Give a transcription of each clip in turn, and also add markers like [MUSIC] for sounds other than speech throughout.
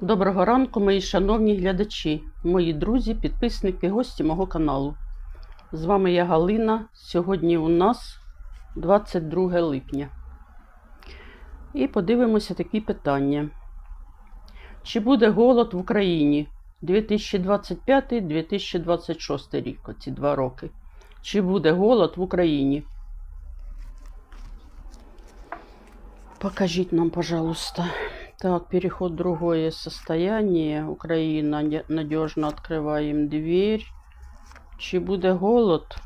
Доброго ранку, мої шановні глядачі, мої друзі, підписники, гості мого каналу. З вами я Галина. Сьогодні у нас 22 липня. І подивимося такі питання. Чи буде голод в Україні 2025-2026 рік, оці два роки? Чи буде голод в Україні? Покажіть нам, пожалуйста. Так, переход в другое состояние. Украина надежно открываем дверь. Чи буде голод?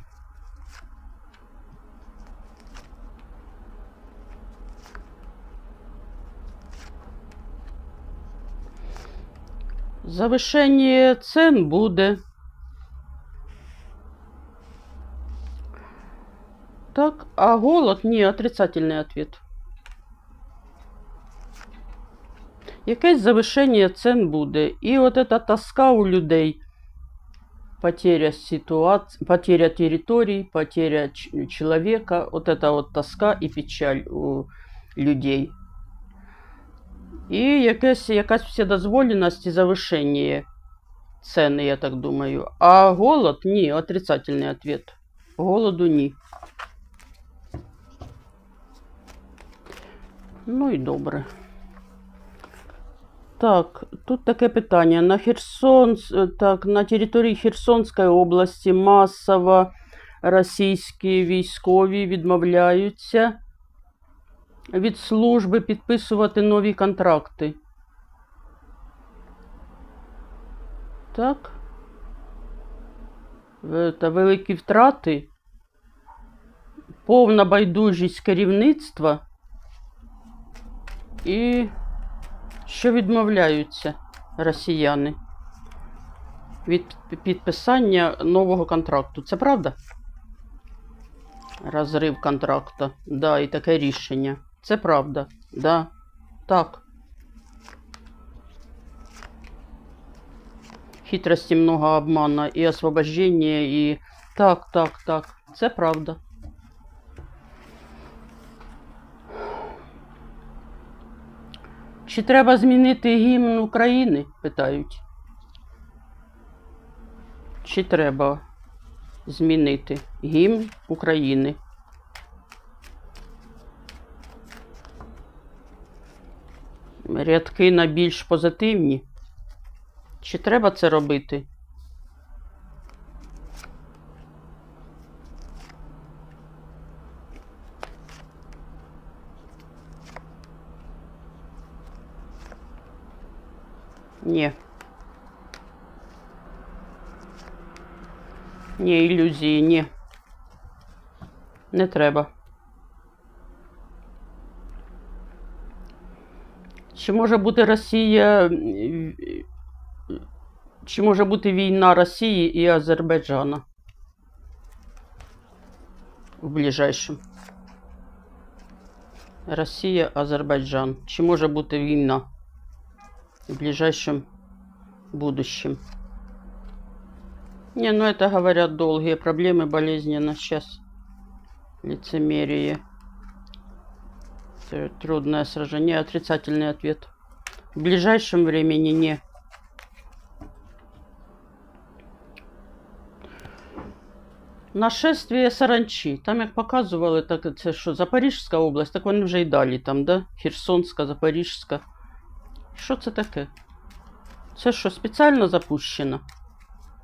Завышение цен буде. Так, а голод? Ні, отрицательный ответ. Якесь завишення цен буде. І от эта тоска у людей. Потеря ситуації, потеря територій, потеря ч- чоловіка. От эта от тоска і печаль у людей. І якесь, якась вседозволеність і завишення ціни, я так думаю. А голод ні, отрицательний ответ. Голоду ні. Ну і добре. Так, тут таке питання. На Херсон, так, на території Херсонської області масово російські військові відмовляються від служби підписувати нові контракти. Так. Е, Та великі втрати, повна байдужість керівництва і що відмовляються росіяни від підписання нового контракту. Це правда? Розрив контракту. Да, і таке рішення. Це правда. Да. Так. Хитрості много обмана і освобождення, і. Так, так, так. Це правда. Чи треба змінити гімн України? питають. Чи треба змінити гімн України? Рядки на більш позитивні. Чи треба це робити? Ні. Ні, ілюзії, ні. Не треба. Чи може бути Росія. Чи може бути війна Росії і Азербайджана? В ближайшем. Росія, Азербайджан. Чи може бути війна? в ближайшем будущем. Не, ну это говорят долгие проблемы, болезненно сейчас. Лицемерие. Т- Трудное сражение. Отрицательный ответ. В ближайшем времени не. Нашествие саранчі. Там, як показували, так це що Запорізька область, так вони вже й далі там, да? Херсонська, Запорізька. Що це таке? Це що, спеціально запущено?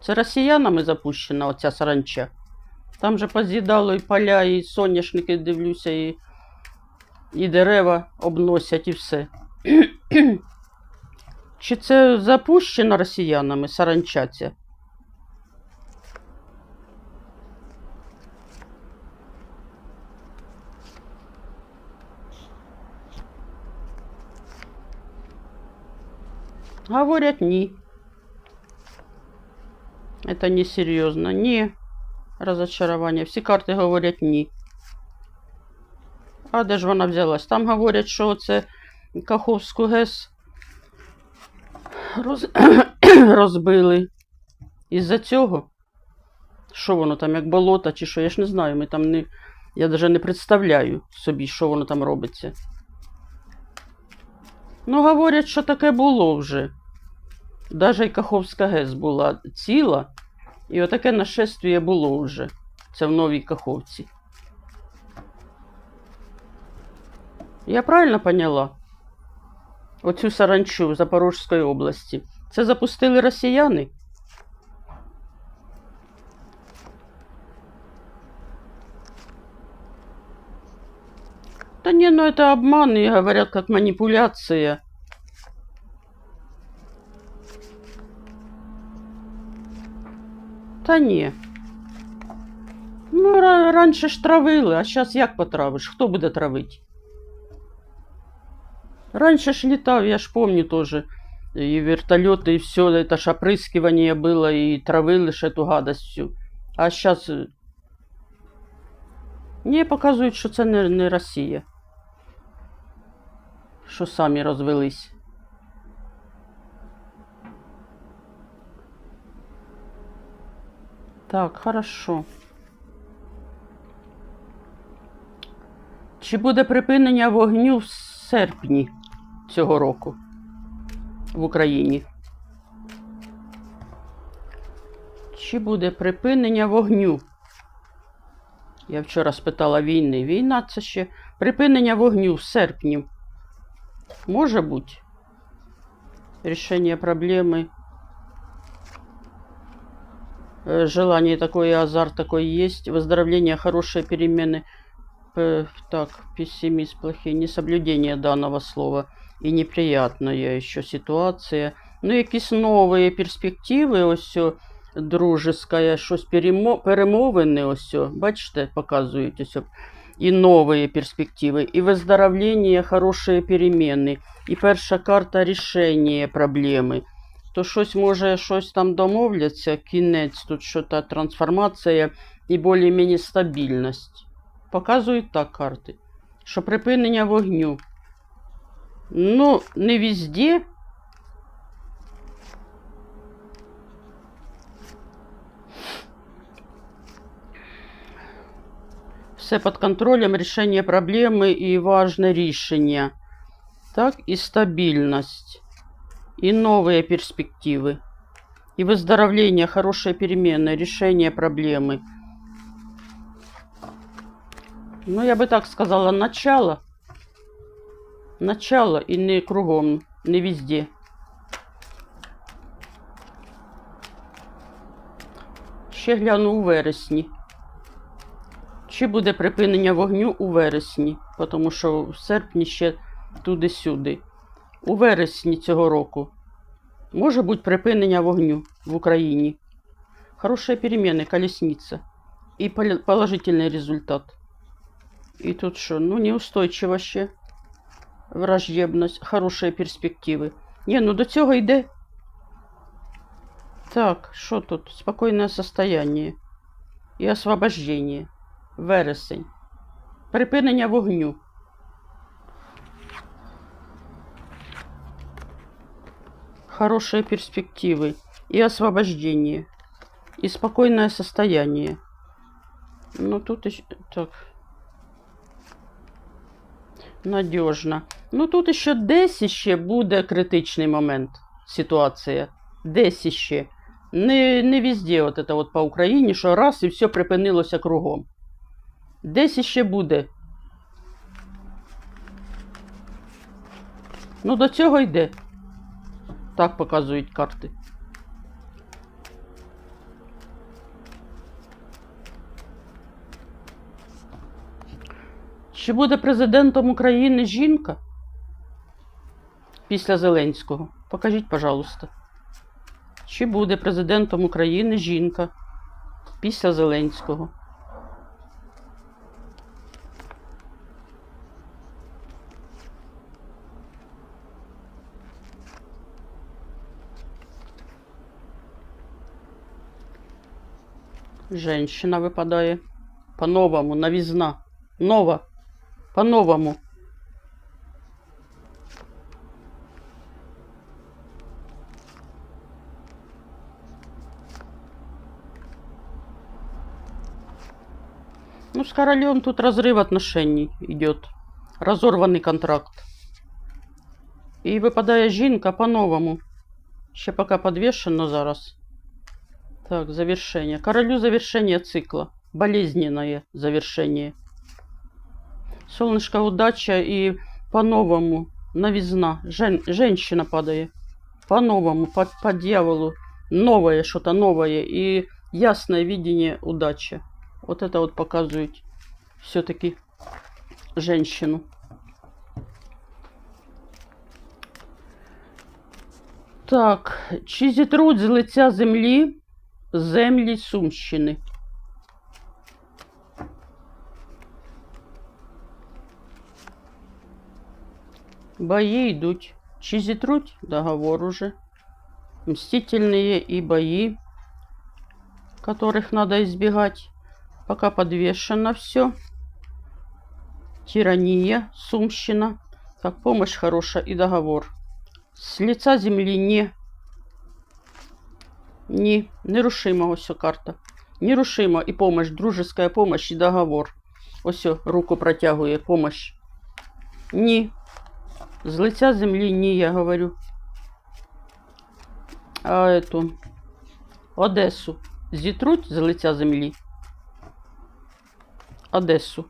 Це росіянами запущена оця саранча. Там же поз'їдало і поля, і соняшники, дивлюся, і, і дерева обносять, і все. [CLEARS THROAT] Чи це запущено росіянами саранча Говорят, ні. Это несерьезно. Ні. Розочарування. Всі карти говорять ні. А де ж вона взялась? Там говорять, що це Каховську ГЕС роз... [COUGHS] розбили. Із-за цього. Що воно там, як болото, чи що? Я ж не знаю. Ми там не. Я навіть не представляю собі, що воно там робиться. Ну, говорять, що таке було вже. Даже й Каховська ГЕС була ціла, і отаке нашествие було вже. Це в Новій Каховці. Я правильно поняла? Оцю саранчу в Запорізької області. Це запустили росіяни? Да не, ну это обман, и говорят, как манипуляция. Та ні. Ну, ра- раніше ж травили, а зараз як потравиш? Хто буде травити? Раніше ж літав, я ж помню тоже. И вертолеты, и все, это ж опрыскивание было, и травили ж эту гадость всю. А зараз... Ні, показують, що це не, не Росія. Що самі розвелись. Так, хорошо. Чи буде припинення вогню в серпні цього року в Україні? Чи буде припинення вогню? Я вчора спитала війни. Війна це ще припинення вогню в серпні. Може бути. Рішення проблеми. Э, Желание такое, азарт такой есть. Выздоровление, хорошие перемены. П- Так, пессимист, плохие. Несоблюдение данного слова. И неприятная еще ситуація. Ну, якісь нові перспективи, ось о, дружеская, щось перемо... перемовини, ось, о, бачите, показують ось. о. І нові перспективи, і виздоровлення, хороші переміни, і перша карта рішення проблеми. То щось може щось там домовляться, кінець, тут що та трансформація і більш-менш стабільність. Показують так карти, що припинення вогню. Ну, не везде. Все під контролем, рішення проблеми і важне рішення. Так, і стабільність, і нові перспективи, і выздоровление, хорошие перемены, решение проблемы. Ну, я би так сказала, начало. Начало і не кругом, не везде. Ще гляну у вересні. Чи буде припинення вогню у вересні? Тому що в серпні ще туди-сюди. У вересні цього року може бути припинення вогню в Україні. Хороші переміни, колесниця. І пол- положительний результат. І тут що? Ну, неустойчиво ще. Враждебність, хороші перспективи. Ні, ну до цього йде. Так, що тут? Спокійне состояние і освобождення. Вересень. Припинення вогню. Хорошие перспективы и освобождение. И спокойное состояние. Ну, тут еще... Так. Надежно. Ну, тут ще десь іще буде критичний момент. Ситуація. Десь іще. Не, не везде, от це от по Україні, що раз і все припинилося кругом. Десь іще буде. Ну, до цього йде. Так показують карти. Чи буде президентом України жінка? Після Зеленського. Покажіть, пожалуйста. Чи буде президентом України жінка після Зеленського? Женщина випадає. По-новому, новізна. Нова. По-новому. Ну, с королем тут разрыв отношений идет. Разорванный контракт. І випадає жінка по-новому. Ще поки підвішено зараз. Так, завершение. Королю завершение цикла. Болезненное завершение. Солнышко удача и по-новому. Новизна. Жен, женщина падает. По-новому, по, по дьяволу. Новое, что-то новое. И ясное видение удачи. Вот это вот показывает все-таки женщину. Так, чи зітруть з лиця землі Сумщини? Бои идут. Чи зітруть? Договор уже. Мстительные и бои, которых надо избегать. Пока подвешено все. Тирания, Сумщина. Как помощь хорошая и договор. С лица земли не. Ні, нерушима ось карта. Нерушима і помощь, дружеская помощь і договор. Ось руку протягує помощь. Ні. З лиця землі ні, я говорю. А эту Одесу зітруть з лиця землі. Одесу.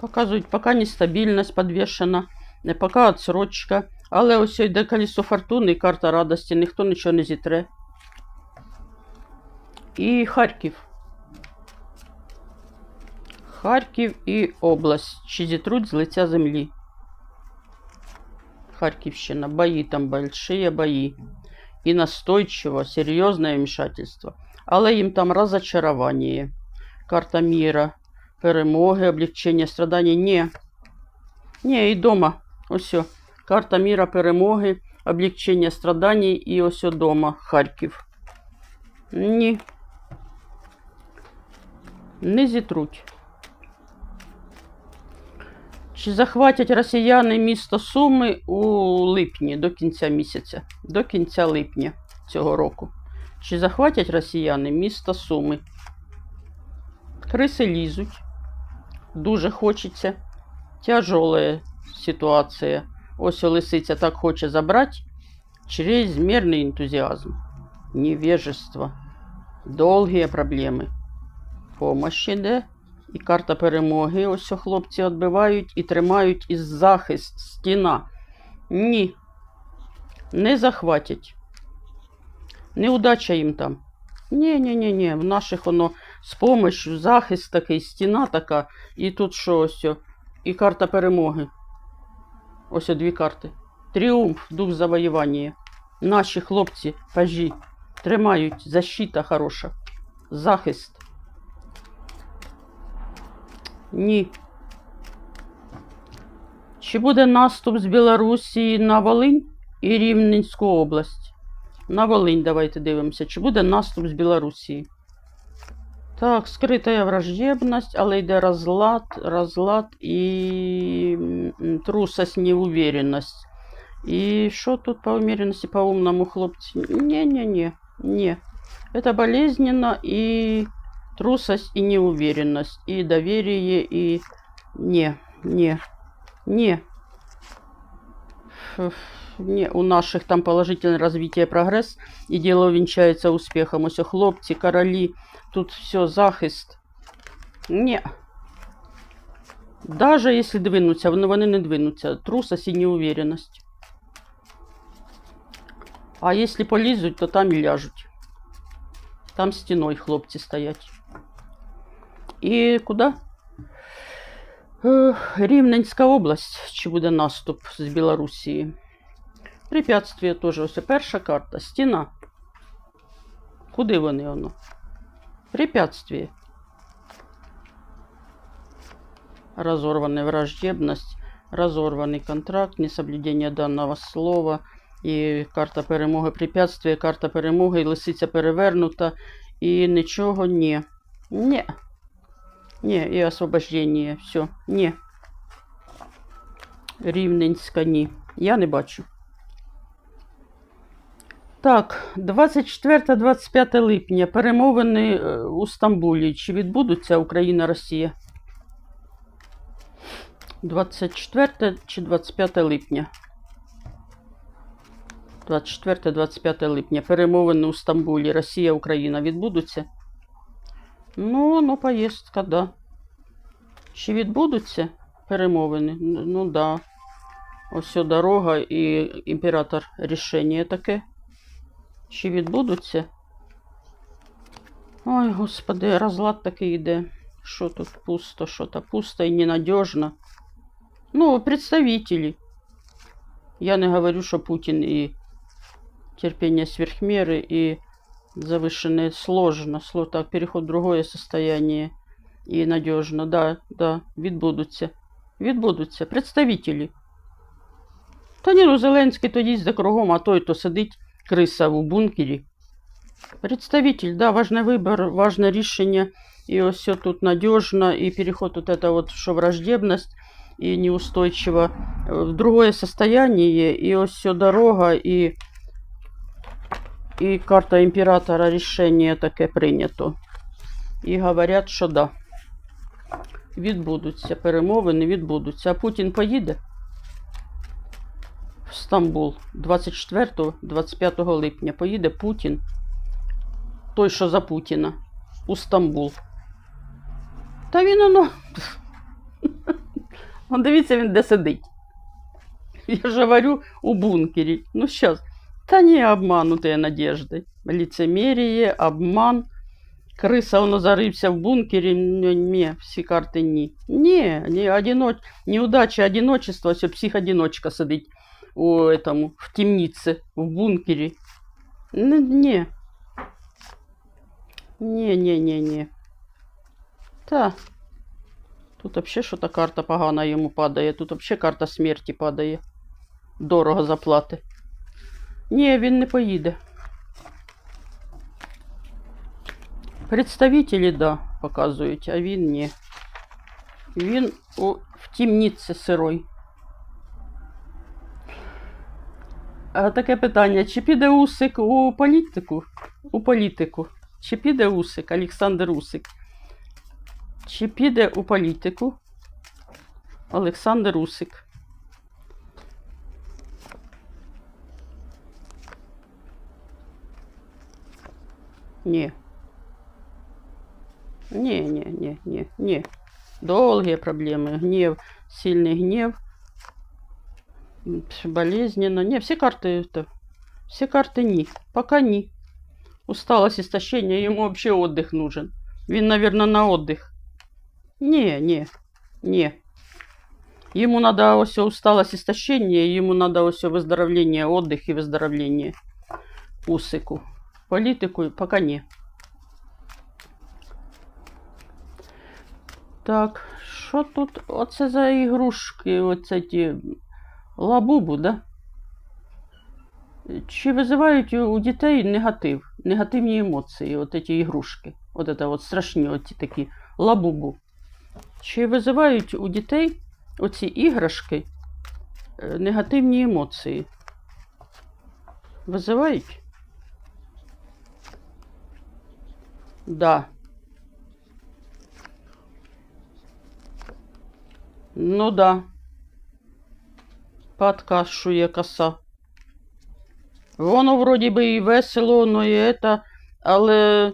Показують, поки нестабільність підвішена, поки отсрочка. Але ось йде колесо фортуни і карта радості, ніхто нічого не зітре. І Харків. Харків і область. Чи зітруть з лиця землі. Харківщина. Бої там большие бої. І настойчиво, серйозне вмішательство. Але їм там розочарування. Карта міра перемоги, облегчення страданий. Ні. Ні, і дома. Ось. о. Карта міра перемоги, облегчення страданий і ось дома. Харків. Ні. Не зітруть. Чи захватять росіяни місто Суми у липні до кінця місяця, до кінця липня цього року? Чи захватять росіяни місто Суми? Криси лізуть. Дуже хочеться. Тяжелая ситуація. Ось лисиця так хоче забрати. Чрезмірний ентузіазм. Невежество. Довгі проблеми. Помощь іде. І карта перемоги. Ось хлопці відбивають і тримають із захист, стіна. Ні. Не захватять. Неудача їм там. Ні-ні-ні, ні в наших воно з помощью, захист такий, стіна така. І тут що ось. І карта перемоги. Ось дві карти. Тріумф, дух завоювання. Наші хлопці, пажі, тримають защита хороша. Захист. Ні. Чи буде наступ з Білорусі на Волинь і Рівненську область? На Волинь давайте дивимося. Чи буде наступ з Білорусі? Так, скрита враждебність, але йде розлад, розлад і м, трусость, неуверенность. І що тут по умеренности, по умному хлопці? Не-не-не, не. Это болезненно и трусость, и неуверенность, и доверие, и не, не, не. Ф- Не, у наших там положительное развитие, прогресс, и дело венчается успехом. Ось хлопці, королі, тут все, захист. Не. Даже если двинуться, вони не двинуться. Трусость і неуверенность. А если полізуть, то там і ляжуть. Там стіною хлопці стоять. І куди? Рівненська область, чи буде наступ з Білорусі. Препятствие теж. Ось перша карта. Стіна. Куди вони воно? Препятствие. Разорванная враждебность, разорванный контракт, несоблюдение данного слова. І карта перемоги препятствие, карта перемоги, і лисиця перевернута. І нічого ні. Ні. Ні, і освобождення. Все. Ні. Рівненська ні. Я не бачу. Так, 24-25 липня. Перемовини е, у Стамбулі. Чи відбудуться Україна-Росія? 24 чи 25 липня? 24-25 липня. Перемовини у Стамбулі. Росія, Україна відбудуться? Ну, ну, поїздка, да. Чи відбудуться перемовини? Ну, да. Ось дорога і імператор рішення таке. Чи відбудуться? Ой, господи, розлад такий йде. Що тут пусто, що то пусто і ненадежно. Ну, представители. Я не говорю, что Путин и терпение сверхмеры, и завышенное сложно. Сло- Так, переход в другое состояние и надежно. Да, да, відбудуться. Відбудуться. Представителі. Та ні, ну Зеленський то їздить кругом, а той то сидить криса у бункері. Представитель, да, важный выбор, важное решение. И все тут надежно, и переход вот это вот, что враждебность и неустойчиво э, в другое состояние, и все дорога, и, и карта императора решение таке прийнято. І говорять, що да. Відбудуться перемовини, відбудуться. А Путін поїде Стамбул 24-25 липня. Поїде Путін, той, що за Путіна, у Стамбул. Та він [LAUGHS] оно. Он дивіться, він де сидить. Я ж говорю у бункері. Ну, щас. Та ні, обманутые надежди. Лицемерие, обман. Криса, воно зарився в бункері. Ні, всі карти ні. Ні, ні, одиноч... неудача, одиночество, все, психодиночка сидить у этому, в темнице, в бункері. Н- Ні. Ні, ні, ні, ні. Та. Тут вообще що-то карта погана йому падає. Тут вообще карта смерті падає. Дорого заплати. Ні, він не поїде. Представителі, да, показують, а він ні. Він у, в темниці сирой. Таке питання: чи піде Усик у політику? У політику? Чи піде Усик, Олександр Усик? Чи піде у політику Олександр Усик? Ні. Ні, ні, ні, ні, ні. Долгие проблемы, гнев, сильный гнев, м, болезненно. Не, все карты это, все карты не. Пока не. Усталость, истощение, ему вообще отдых нужен. Він, наверное, на отдых. Не, не, не. Ему надо ось усталость, истощение, ему надо ось выздоровление, отдых и выздоровление. Усику. Політику пока не. Так, що тут? Оце за ігрушки, оце ті Лабубу, да? Чи визивають у дітей негатив, негативні емоції, от ці ігрушки? От це от страшні оці такі лабубу. Чи визивають у дітей оці іграшки е, негативні емоції? Визивають? Да. Ну да. Подкашує коса. Воно вроді би і весело, ну і это, але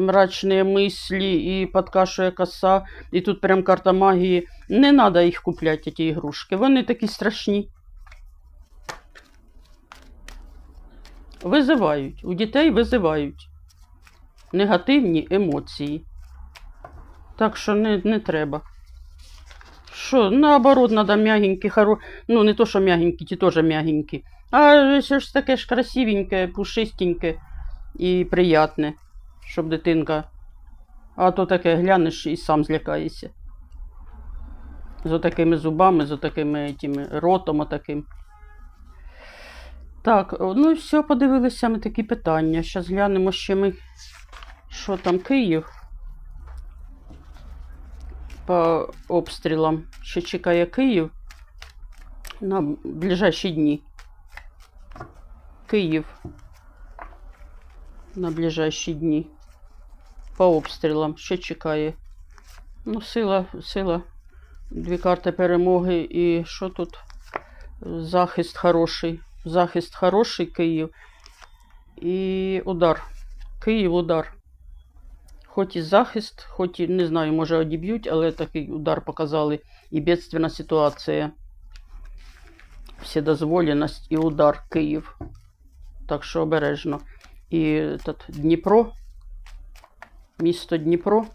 мрачні мислі і подкашує коса, і тут прям карта магії. Не треба їх купляти, ті ігрушки. Вони такі страшні. Визивають. У дітей визивають негативні емоції. Так що не, не треба. Що, наоборот, надо мягенькі, хоро... ну не то, що мягенькі, ті теж мягенькі. А все ж таке ж красивеньке, пушистеньке і приятне, щоб дитинка. А то таке глянеш і сам злякаєшся. З отакими зубами, з отакими тими, ротом отаким. Так, ну і все, подивилися ми такі питання. Зараз глянемо ще ми, що там Київ по обстрілам, що чекає Київ на ближайші дні. Київ на ближайші дні. По обстрілам. Що чекає? Ну, сила, сила. Дві карти перемоги. І що тут? Захист хороший. Захист хороший Київ. І удар. Київ удар. Хоч і захист, хоч і не знаю, може одіб'ють, але такий удар показали. І бедственна ситуація. Вседозволеність і удар Київ. Так що обережно. І тут Дніпро. Місто Дніпро.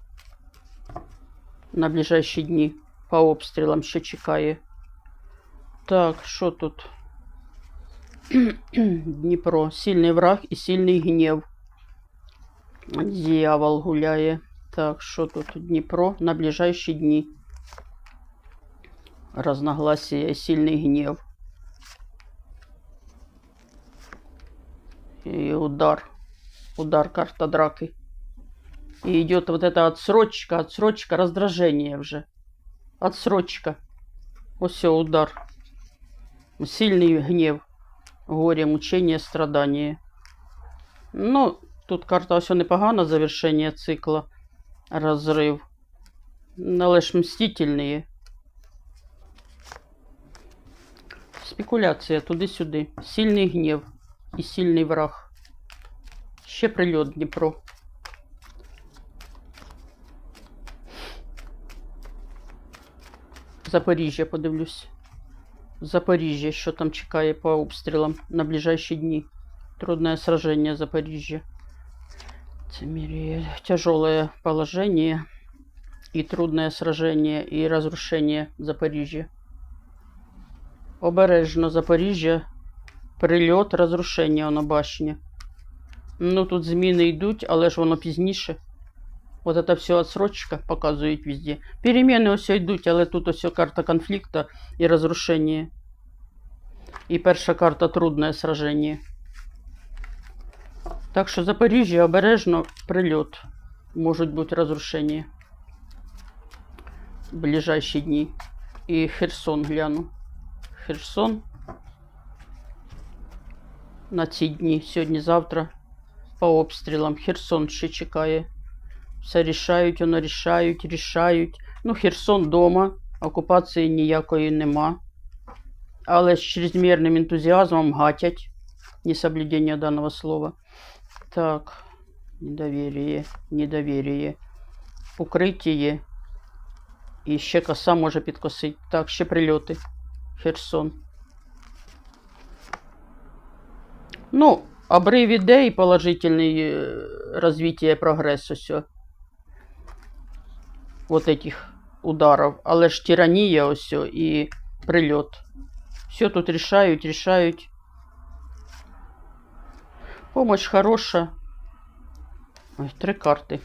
На ближайші дні по обстрілам ще чекає. Так, що тут? [CLEARS THROAT] Дніпро. Сильний враг і сильний гнів. Дьявол гуляє. Так, що тут? Дніпро на ближайші дні. Разногласия и сильный гнев. И удар. Удар, карта драки. И идет вот эта отсрочка, отсрочка, раздражение уже. Отсрочка. Вот все, удар. Сильный гнев. Горе, мучение, страдание. Ну, тут карта все непогано, завершение цикла. Розрив. Але ж мстительні. Спекуляція туди-сюди. Сильний гнів і сильний враг. Ще прильот Дніпро. Запоріжжя подивлюсь. Запоріжжя, що там чекає по обстрілам на ближайші дні. Трудное сражение Запоріжжя. Це тяжелое положение и трудное сражение и разрушение Запоріжжя. Обережно Запоріжжя. Прильот, розрушення на башні. Ну тут зміни йдуть, але ж воно пізніше. От це все отсрочка показують везде. Переміни ось йдуть, але тут ось карта конфлікту і розрушення. І перша карта трудне сраження. Так що Запоріжжя обережно прильот. Можуть бути розрушення. В ближайші дні. І Херсон гляну. Херсон. На ці дні, сьогодні-завтра, по обстрілам. Херсон ще чекає. Все рішають, воно рішають, рішають. Ну, Херсон дома, окупації ніякої нема. Але з чрезмірним ентузіазмом гатять несоблюдення даного слова. Так, недоверие, недоверие. Укриття. І ще коса може підкосити. Так, ще прильоти. Херсон. Ну, обрыв ідей, положительный э, развитие прогрессу все. Вот этих ударов. Але ж тиранія ось і прильот. Все тут рішають, рішають. Помощь хороша. Ой, три карти.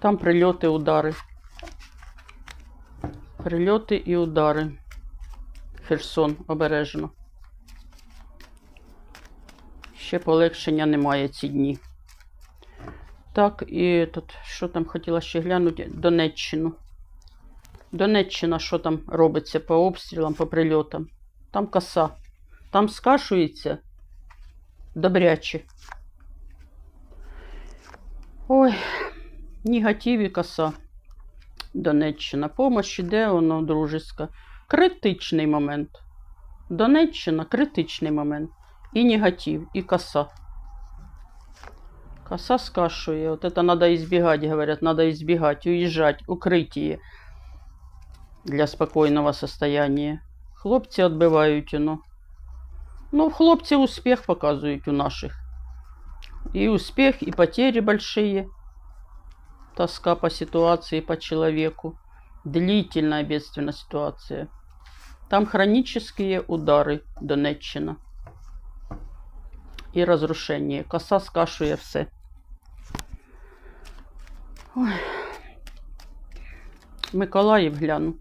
Там прильоти, удари. Прильоти і удари. Херсон обережно. Ще полегшення немає ці дні. Так, і тут, що там хотіла ще глянути? Донеччину. Донеччина, що там робиться по обстрілам, по прильотам. Там коса. Там скашується добряче. Ой, негатив і коса. Донеччина. Помощь іде, воно дружеська. Критичний момент. Донеччина критичний момент. І негатив, і коса. Коса скашує. Вот это надо избегать, говорят, надо избегать, уезжать, укрытие для спокойного состояния. Хлопці відбивають, ну. Ну, хлопці успіх показують у наших. И успех, и потери большие. Тоска по ситуации, по человеку. Длительная бедственная ситуация. Там хронические удары Донеччина. І розрушення. Коса скашує все. Ой. Миколаїв гляну.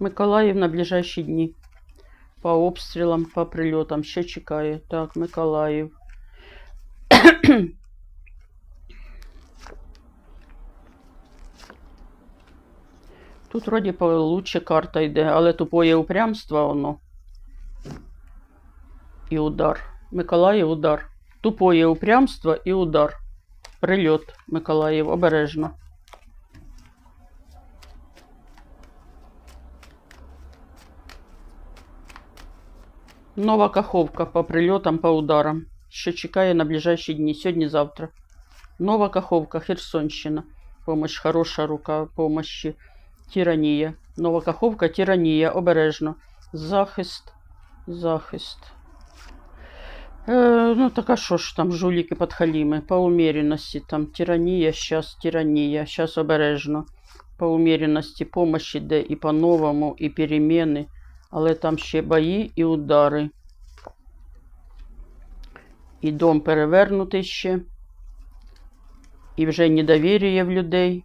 Миколаїв на ближайші дні. По обстрілам, по прильотам ще чекає. Так, Миколаїв. Тут вроді получше карта йде, але тупое упрямство воно. і удар. Миколаїв удар. Тупоє упрямство і удар. Прильот Миколаїв обережно. Нова Каховка по прильотам, по ударам. Що чекає на ближайші дні, сьогодні-завтра. Нова Каховка, Херсонщина. Помощь, хороша рука помощі. Тиранія. Нова Каховка, тиранія, обережно. Захист, захист. Е, ну, так а що ж там, жуліки подхаліми, по умеренності, там тиранія, щас тиранія, щас обережно. По умеренності помощь іде і по-новому, і переміни, але там ще бої і удари. І дом перевернутий ще. І вже недоверие в людей.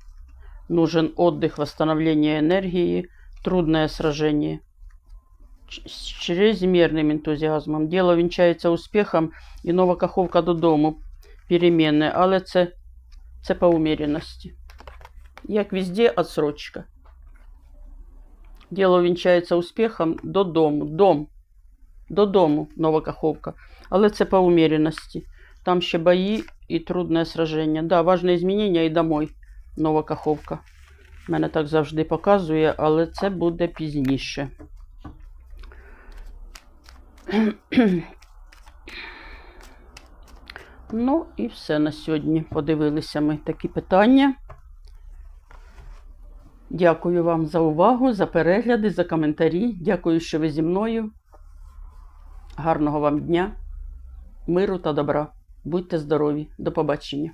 Нужен отдых, восстановление энергии, трудное сражение. Ч- С чрезмерным энтузиазмом. Дело вінчається успіхом і нова каховка додому. Перемінне, але це, це по умеренності. Як везде, отсрочка. Діло вінчається успіхом додому. Дом. Додому, нова каховка. Але це по умеренності. Там ще бої і трудне сраження. Да, важне змінення і домой. Нова каховка. Мене так завжди показує, але це буде пізніше. Ну і все на сьогодні. Подивилися ми такі питання. Дякую вам за увагу, за перегляди, за коментарі. Дякую, що ви зі мною. Гарного вам дня, миру та добра. Будьте здорові. До побачення.